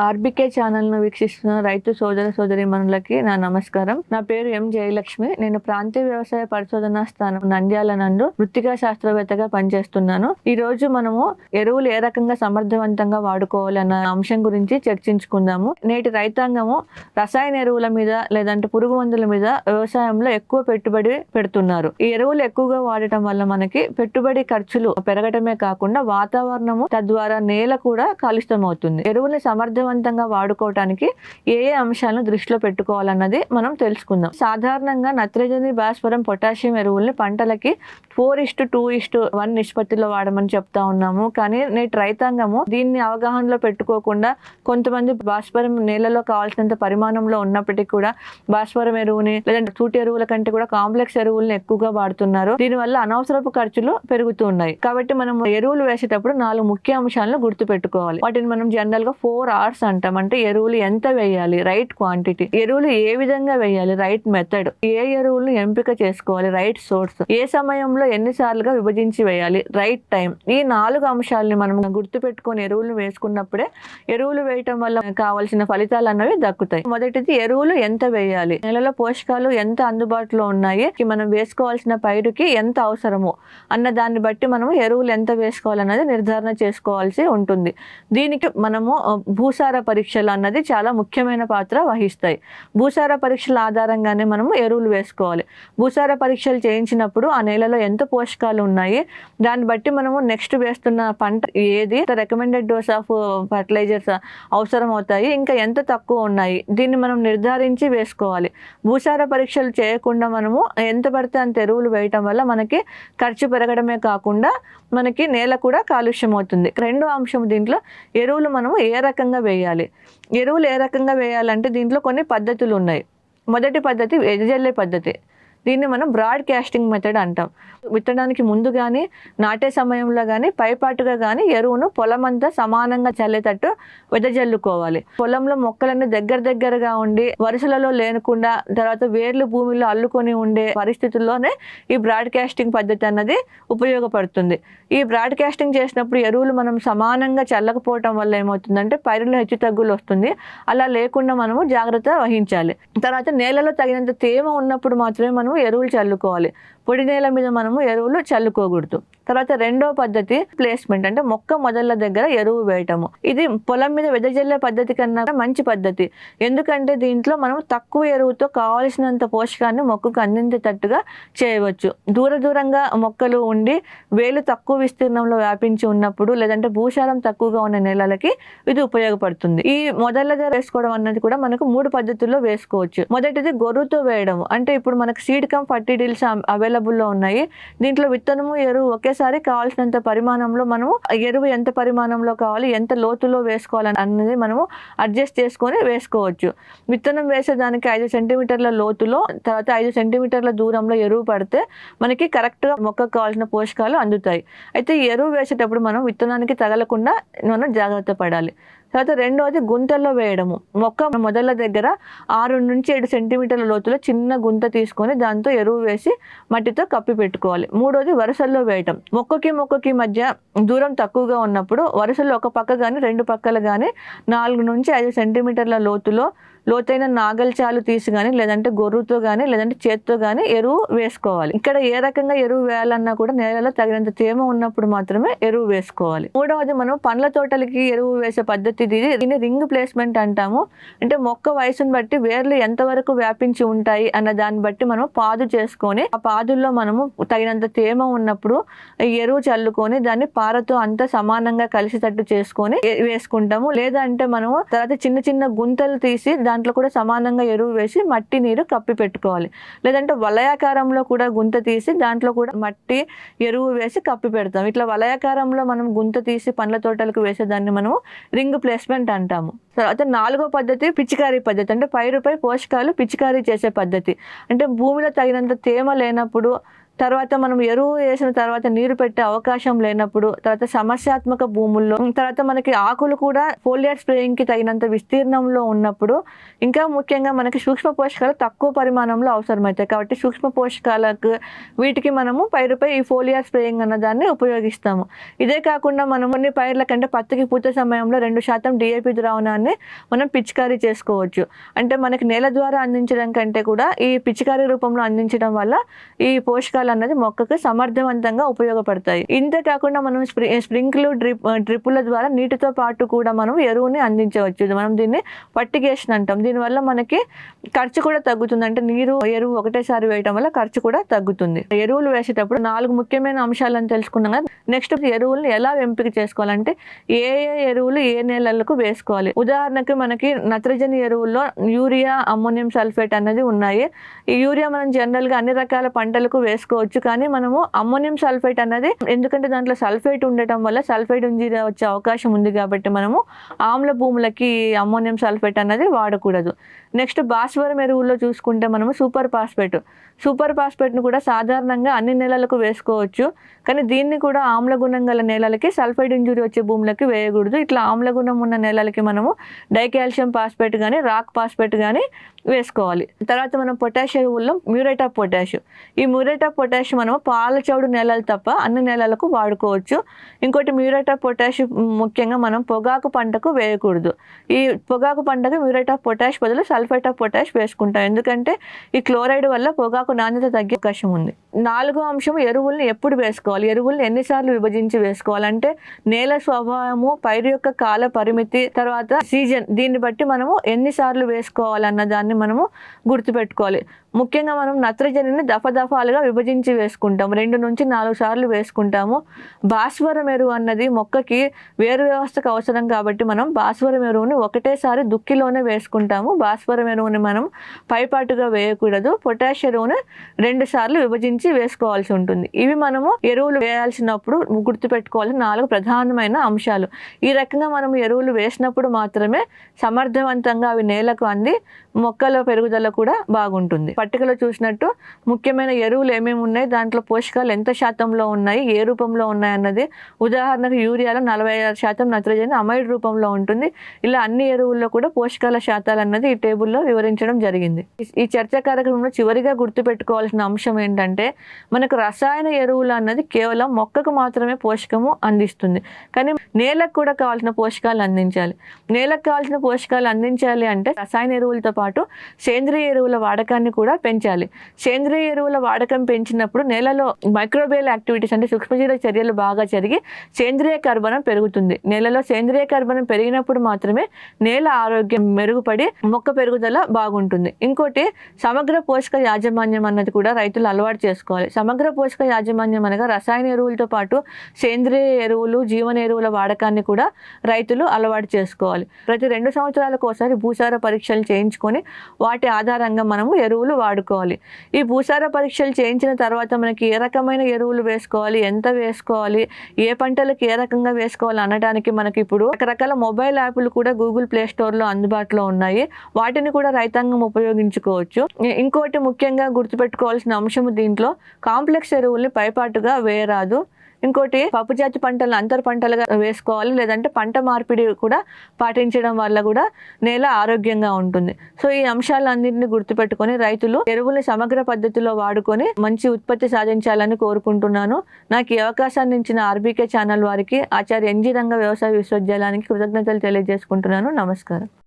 RBK ఛానల్ను వీక్షిస్తున్న రైతు సోదర సోదరి మనులకి నా నమస్కారం. నా పేరు ఎం జయలక్ష్మి. నేను ప్రాంతీయ వ్యవసాయ పరిశోధనా స్థానం నంద్యాల నందు వృత్తికా శాస్త్రవేత్తగా పనిచేస్తున్నాను. ఈ రోజు మనము ఎరువులు ఏ రకంగా సమర్థవంతంగా వాడుకోవాలన్న అంశం గురించి చర్చించుకుందాము. నేటి రైతాంగము రసాయన ఎరువుల మీద లేదంటే పురుగు మందుల మీద వ్యవసాయంలో ఎక్కువ పెట్టుబడి పెడుతున్నారు. ఈ ఎరువులు ఎక్కువగా వాడటం వల్ల మనకి పెట్టుబడి ఖర్చులు పెరగటమే కాకుండా వాతావరణము తద్వారా నేల కూడా కాలుష్యం అవుతుంది ఎరువుల్ని సమర్థవంతంగా వాడుకోవటానికి ఏ ఏ అంశాలను దృష్టిలో పెట్టుకోవాలన్నది మనం తెలుసుకుందాం. సాధారణంగా నత్రజని భాస్వరం పొటాషియం ఎరువుల్ని పంటలకి four is to two is to one నిష్పత్తిలో వాడమని చెప్తా ఉన్నాము. కానీ నేటి రైతాంగము దీన్ని అవగాహనలో పెట్టుకోకుండా కొంతమంది భాస్వరం నేలలో కావాల్సినంత పరిమాణంలో ఉన్నప్పటికీ కూడా భాస్వరం ఎరువుని లేదంటే తూటి ఎరువుల కంటే కూడా కాంప్లెక్స్ ఎరువులను ఎక్కువగా వాడుతున్నారు. దీనివల్ల అనవసరపు ఖర్చులు పెరుగుతూ ఉన్నాయి. కాబట్టి మనం ఎరువులు వేసేటప్పుడు నాలుగు ముఖ్య అంశాలను గుర్తు పెట్టుకోవాలి వాటిని మనం జనరల్గా ఫోర్ అవర్స్ అంటాం. అంటే ఎరువులు ఎంత వేయాలి? Right quantity. ఎరువులు ఏ విధంగా వేయాలి? Right method. ఏ ఎరువులను ఎంపిక చేసుకోవాలి? Right source. ఏ సమయంలో ఎన్నిసార్లుగా విభజించి వేయాలి? Right time. ఈ నాలుగు అంశాలని మనం గుర్తుపెట్టుకొని ఎరువులు వేసుకున్నప్పుడే ఎరువులు వేయటం వల్ల కావాల్సిన ఫలితాలు అన్నవి దక్కుతాయి. మొదటిది ఎరువులు ఎంత వేయాలి? నెలలో పోషకాలు ఎంత అందుబాటులో ఉన్నాయి? మనం వేసుకోవాల్సిన పైరుకి ఎంత అవసరమో? అన్న దాన్ని బట్టి మనం ఎరువులు ఎంత వేసుకోవాలన్నది నిర్ధారణ చేసుకోవాల్సి ఉంటుంది. దీనికి మనము భూస భూసార పరీక్షలు అన్నది చాలా ముఖ్యమైన పాత్ర వహిస్తాయి. భూసార పరీక్షల ఆధారంగానే మనము ఎరువులు వేసుకోవాలి. భూసార పరీక్షలు చేయించినప్పుడు ఆ నేలలో ఎంత పోషకాలు ఉన్నాయి? దాన్ని బట్టి మనము నెక్స్ట్ వేస్తున్న పంట ఏది? రికమెండెడ్ డోస్ ఆఫ్ ఫర్టిలైజర్స్ అవసరం అవుతాయి? ఇంకా ఎంత తక్కువ ఉన్నాయి? దీన్ని మనం నిర్ధారించి వేసుకోవాలి. భూసార పరీక్షలు చేయకుండా మనము ఎంత పడితే అంత ఎరువులు వేయటం వల్ల మనకి ఖర్చు పెరగడమే కాకుండా మనకి నేల కూడా కాలుష్యం అవుతుంది. రెండో అంశం దీంట్లో ఎరువులు మనము ఏ రకంగా వేయాలి? ఎరువులు ఏ రకంగా వేయాలంటే దీంట్లో కొన్ని పద్ధతులు ఉన్నాయి. మొదటి పద్ధతి వెదజల్లే పద్ధతి. దీన్ని మనం బ్రాడ్ క్యాస్టింగ్ మెథడ్ అంటాం. విత్తడానికి ముందు కానీ నాటే సమయంలో కానీ పైపాటుగా కానీ ఎరువును పొలం అంతా సమానంగా చల్లేటట్టు వెదజల్లుకోవాలి. పొలంలో మొక్కలన్నీ దగ్గర దగ్గరగా ఉండి వరుసలలో లేనకుండా తర్వాత వేర్లు భూమిలో అల్లుకొని ఉండే పరిస్థితుల్లోనే ఈ బ్రాడ్కాస్టింగ్ పద్ధతి అన్నది ఉపయోగపడుతుంది. ఈ బ్రాడ్కాస్టింగ్ చేసినప్పుడు ఎరువులు మనం సమానంగా చల్లకపోవటం వల్ల ఏమవుతుందంటే పైరులో హెచ్చు తగ్గులు వస్తుంది. అలా లేకుండా మనము జాగ్రత్త వహించాలి. తర్వాత నేలలో తగినంత తేమ ఉన్నప్పుడు మాత్రమే మనం ఎరువులు చల్లుకోవాలి. పొడి నేల మీద మనము ఎరువులు చల్లుకోకూడదు. తర్వాత రెండో పద్ధతి ప్లేస్మెంట్ అంటే మొక్క మొదళ్ళ దగ్గర ఎరువు వేయటము. ఇది పొలం మీద వెదజల్లే పద్ధతి కన్నా మంచి పద్ధతి. ఎందుకంటే దీంట్లో మనం తక్కువ ఎరువుతో కావలసినంత పోషకాన్ని మొక్కకు అందించేటట్టుగా చేయవచ్చు. దూర దూరంగా మొక్కలు ఉండి వేలు తక్కువ విస్తీర్ణంలో వ్యాపించి ఉన్నప్పుడు లేదంటే భూసారం తక్కువగా ఉన్న నేలలకి ఇది ఉపయోగపడుతుంది. ఈ మొదళ్ళ దగ్గర వేసుకోవడం అన్నది కూడా మనకు మూడు పద్ధతుల్లో వేసుకోవచ్చు. మొదటిది గొర్రుతో వేయడం అంటే ఇప్పుడు మనకు సీడ్ కమ్ అవైలబుల్ అవైలబుల్లో ఉన్నాయి. దీంట్లో విత్తనము ఎరువు ఒకేసారి కావాల్సినంత పరిమాణంలో మనము ఎరువు ఎంత పరిమాణంలో కావాలి ఎంత లోతులో వేసుకోవాలని అన్నది మనము అడ్జస్ట్ చేసుకొని వేసుకోవచ్చు. విత్తనం వేసేదానికి ఐదు సెంటీమీటర్ల లోతులో తర్వాత ఐదు సెంటీమీటర్ల దూరంలో ఎరువు పడితే మనకి కరెక్ట్గా మొక్కకు కావాల్సిన పోషకాలు అందుతాయి. అయితే ఎరువు వేసేటప్పుడు మనం విత్తనానికి తగలకుండా మనం జాగ్రత్త పడాలి. తర్వాత రెండవది గుంతల్లో వేయడము. మొక్క మొదల దగ్గర ఆరు నుంచి ఏడు సెంటీమీటర్ల లోతులో చిన్న గుంత తీసుకొని దాంతో ఎరువు వేసి మట్టితో కప్పి పెట్టుకోవాలి. మూడోది వరుసల్లో వేయటం. మొక్కకి మొక్కకి మధ్య దూరం తక్కువగా ఉన్నప్పుడు వరుసలో ఒక పక్క కానీ రెండు పక్కలు కానీ నాలుగు నుంచి ఐదు సెంటీమీటర్ల లోతులో లోతైన నాగల్చాలు తీసి కానీ లేదంటే గొర్రుతో కానీ లేదంటే చేత్తో కానీ ఎరువు వేసుకోవాలి. ఇక్కడ ఏ రకంగా ఎరువు వేయాలన్నా కూడా నేలలో తగినంత తేమ ఉన్నప్పుడు మాత్రమే ఎరువు వేసుకోవాలి. మూడవది మనం పండ్ల తోటలకి ఎరువు వేసే పద్ధతి ఇది. దీన్ని రింగ్ ప్లేస్మెంట్ అంటాము. అంటే మొక్క వయసును బట్టి వేర్లు ఎంతవరకు వ్యాపించి ఉంటాయి అన్న దాన్ని బట్టి మనం పాదు చేసుకొని ఆ పాదుల్లో మనము తగినంత తేమ ఉన్నప్పుడు ఎరువు చల్లుకొని దాన్ని పారతో అంతా సమానంగా కలిసేటట్టు చేసుకొని వేసుకుంటాము. లేదంటే మనము తర్వాత చిన్న చిన్న గుంతలు తీసి దాంట్లో కూడా సమానంగా ఎరువు వేసి మట్టి నీరు కప్పి పెట్టుకోవాలి. లేదంటే వలయాకారంలో కూడా గుంత తీసి దాంట్లో కూడా మట్టి ఎరువు వేసి కప్పి పెడతాం. ఇట్లా వలయాకారంలో మనం గుంత తీసి పండ్ల తోటలకు వేసేదాన్ని మనం రింగ్ ప్లేస్మెంట్ అంటాము. తర్వాత నాలుగో పద్ధతి పిచికారీ పద్ధతి. అంటే పైరుపై పోషకాలు పిచికారీ చేసే పద్ధతి. అంటే భూమిలో తగినంత తేమ లేనప్పుడు తర్వాత మనం ఎరువు వేసిన తర్వాత నీరు పెట్టే అవకాశం లేనప్పుడు తర్వాత సమస్యాత్మక భూముల్లో తర్వాత మనకి ఆకులు కూడా ఫోలియర్ స్ప్రేయింగ్కి తగినంత విస్తీర్ణంలో ఉన్నప్పుడు ఇంకా ముఖ్యంగా మనకి సూక్ష్మ పోషకాలు తక్కువ పరిమాణంలో అవసరమవుతాయి. కాబట్టి సూక్ష్మ పోషకాలకు వీటికి మనము పైరుపై ఈ ఫోలియర్ స్ప్రేయింగ్ అన్న దాన్ని ఉపయోగిస్తాము. ఇదే కాకుండా మనం కొన్ని పైర్ల కంటే పత్తికి పూత సమయంలో రెండు శాతం డిఏపి ద్రావణాన్ని మనం పిచికారీ చేసుకోవచ్చు. అంటే మనకి నేల ద్వారా అందించడం కంటే కూడా ఈ పిచికారీ రూపంలో అందించడం వల్ల ఈ పోషకాలు అన్నది మొక్కకు సమర్థవంతంగా ఉపయోగపడతాయి. ఇంతే కాకుండా మనం స్ప్రింక్లు డ్రిప్ డ్రిప్పుల ద్వారా నీటితో పాటు కూడా మనం ఎరువుని అందించవచ్చు. మనం దీన్ని పట్టిగేషన్ అంటాం. దీనివల్ల మనకి ఖర్చు కూడా తగ్గుతుంది. అంటే నీరు ఎరువు ఒకటేసారి వేయడం వల్ల ఖర్చు కూడా తగ్గుతుంది. ఎరువులు వేసేటప్పుడు నాలుగు ముఖ్యమైన అంశాలను తెలుసుకున్నాం కదా. నెక్స్ట్ ఎరువులను ఎలా ఎంపిక చేసుకోవాలంటే ఏ ఏ ఎరువులు ఏ నేలలకు వేసుకోవాలి. ఉదాహరణకి మనకి నత్రజని ఎరువుల్లో యూరియా అమ్మోనియం సల్ఫేట్ అనేది ఉన్నాయి. ఈ యూరియా మనం జనరల్గా అన్ని రకాల పంటలకు తీసుకోవచ్చు. కానీ మనము అమ్మోనియం సల్ఫేట్ అన్నది ఎందుకంటే దాంట్లో సల్ఫేట్ ఉండటం వల్ల సల్ఫేట్ ఉంచి వచ్చే అవకాశం ఉంది కాబట్టి మనము ఆమ్ల భూములకి అమ్మోనియం సల్ఫేట్ అన్నది వాడకూడదు. నెక్స్ట్ భాస్వరం ఎరువుల్లో చూసుకుంటే మనము సూపర్ ఫాస్ఫేట్. సూపర్ ఫాస్ఫేట్ను కూడా సాధారణంగా అన్ని నేలలకు వేసుకోవచ్చు. కానీ దీన్ని కూడా ఆమ్ల గుణం గల నేలలకి సల్ఫైడ్ ఇంజురీ వచ్చే భూములకి వేయకూడదు. ఇట్లా ఆమ్ల గుణం ఉన్న నేలలకి మనము డైకాల్షియం ఫాస్ఫేట్ కానీ రాక్ ఫాస్ఫేట్ కానీ వేసుకోవాలి. తర్వాత మనం పొటాషియం ఎరువుల్లో మ్యూరేట్ ఆఫ్ పొటాషియం ఈ మ్యూరేట్ ఆఫ్ పొటాషియం మనము పాల చౌడు నెలలు తప్ప అన్ని నెలలకు వాడుకోవచ్చు. ఇంకోటి మ్యూరేట్ ఆఫ్ పొటాష్ ముఖ్యంగా మనం పొగాకు పంటకు వేయకూడదు. ఈ పొగాకు పంటకు మ్యూరేట్ ఆఫ్ పొటాష్ బదులు సల్ఫేట్ ఆఫ్ పొటాష్ వేసుకుంటాం. ఎందుకంటే ఈ క్లోరైడ్ వల్ల పొగాకు నాణ్యత తగ్గే అవకాశం ఉంది. నాలుగో అంశం ఎరువుల్ని ఎప్పుడు వేసుకోవాలి? ఎరువుల్ని ఎన్నిసార్లు విభజించి వేసుకోవాలంటే నేల స్వభావము పైరు యొక్క కాల పరిమితి తర్వాత సీజన్ దీన్ని బట్టి మనము ఎన్నిసార్లు వేసుకోవాలన్న దాన్ని మనము గుర్తుపెట్టుకోవాలి. ముఖ్యంగా మనం నత్రజనిని దఫదఫాలుగా విభజించి వేసుకుంటాం రెండు నుంచి నాలుగు సార్లు వేసుకుంటాము. భాస్వరం ఎరువు అన్నది మొక్కకి వేరు వ్యవస్థకు అవసరం కాబట్టి మనం భాస్వరం ఎరువుని ఒకటేసారి దుక్కిలోనే వేసుకుంటాము. భాస్వరం ఎరువుని మనం పైపాటుగా వేయకూడదు. పొటాష్ ఎరువుని రెండు సార్లు విభజించి వేసుకోవాల్సి ఉంటుంది. ఇవి మనము ఎరువులు వేయాల్సినప్పుడు గుర్తుపెట్టుకోవాల్సిన నాలుగు ప్రధానమైన అంశాలు. ఈ రకంగా మనం ఎరువులు వేసినప్పుడు మాత్రమే సమర్థవంతంగా అవి నేలకు అంది మొక్కల పెరుగుదల కూడా బాగుంటుంది. పట్టికలో చూసినట్టు ముఖ్యమైన ఎరువులు ఏమేమి ఉన్నాయి? దాంట్లో పోషకాలు ఎంత శాతంలో ఉన్నాయి? ఏ రూపంలో ఉన్నాయి అన్నది. ఉదాహరణకు యూరియాలో నలభై ఆరు శాతం నత్రజని అమైడ్ రూపంలో ఉంటుంది. ఇలా అన్ని ఎరువుల్లో కూడా పోషకాల శాతాలు అన్నది ఈ టేబుల్లో వివరించడం జరిగింది. ఈ- చర్చా కార్యక్రమంలో చివరిగా గుర్తుపెట్టుకోవాల్సిన అంశం ఏంటంటే మనకు రసాయన ఎరువులు అన్నది కేవలం మొక్కకు మాత్రమే పోషకము అందిస్తుంది. కానీ నేలకు కూడా కావాల్సిన పోషకాలు అందించాలి. నేలకు కావాల్సిన పోషకాలు అందించాలి అంటే రసాయన ఎరువులతో పాటు సేంద్రియ ఎరువుల వాడకాన్ని కూడా పెంచాలి. సేంద్రియ ఎరువుల వాడకం పెంచినప్పుడు నేలలో మైక్రోబేల్ యాక్టివిటీస్ అంటే సూక్ష్మజీవ చర్యలు బాగా జరిగి సేంద్రియ కర్బనం పెరుగుతుంది. నేలలో సేంద్రియ కర్బనం పెరిగినప్పుడు మాత్రమే నేల ఆరోగ్యం మెరుగుపడి మొక్క పెరుగుదల బాగుంటుంది. ఇంకోటి సమగ్ర పోషక యాజమాన్యం అన్నది కూడా రైతులు అలవాటు చేసుకోవాలి. సమగ్ర పోషక యాజమాన్యం అనగా రసాయన ఎరువులతో పాటు సేంద్రియ ఎరువులు జీవన ఎరువుల వాడకాన్ని కూడా రైతులు అలవాటు చేసుకోవాలి. ప్రతి రెండు సంవత్సరాలకు ఒకసారి భూసార పరీక్షలు చేయించుకొని వాటి ఆధారంగా మనము ఎరువులు వాడుకోవాలి. ఈ భూసార పరీక్షలు చేయించిన తర్వాత మనకి ఏ రకమైన ఎరువులు వేసుకోవాలి? ఎంత వేసుకోవాలి? ఏ పంటలకు ఏ రకంగా వేసుకోవాలి అనడానికి మనకి ఇప్పుడు రకరకాల మొబైల్ యాప్లు కూడా గూగుల్ ప్లే స్టోర్లో అందుబాటులో ఉన్నాయి. వాటిని కూడా రైతాంగం ఉపయోగించుకోవచ్చు. ఇంకోటి ముఖ్యంగా గుర్తుపెట్టుకోవాల్సిన అంశం దీంట్లో కాంప్లెక్స్ ఎరువుల్ని పైపాటుగా వేయరాదు. ఇంకోటి పప్పు జాతి పంటలను అంతర పంటలుగా వేసుకోవాలి లేదంటే పంట మార్పిడి కూడా పాటించడం వల్ల కూడా నేల ఆరోగ్యంగా ఉంటుంది. సో ఈ అంశాలన్నింటినీ గుర్తుపెట్టుకొని రైతులు ఎరువుల్ని సమగ్ర పద్ధతిలో వాడుకొని మంచి ఉత్పత్తి సాధించాలని కోరుకుంటున్నాను. నాకు ఈ అవకాశాన్ని ఇచ్చిన ఆర్బీకే ఛానల్ వారికి ఆచార్య ఎన్జీ రంగ వ్యవసాయ విశ్వవిద్యాలయానికి కృతజ్ఞతలు తెలియజేసుకుంటున్నాను. నమస్కారం.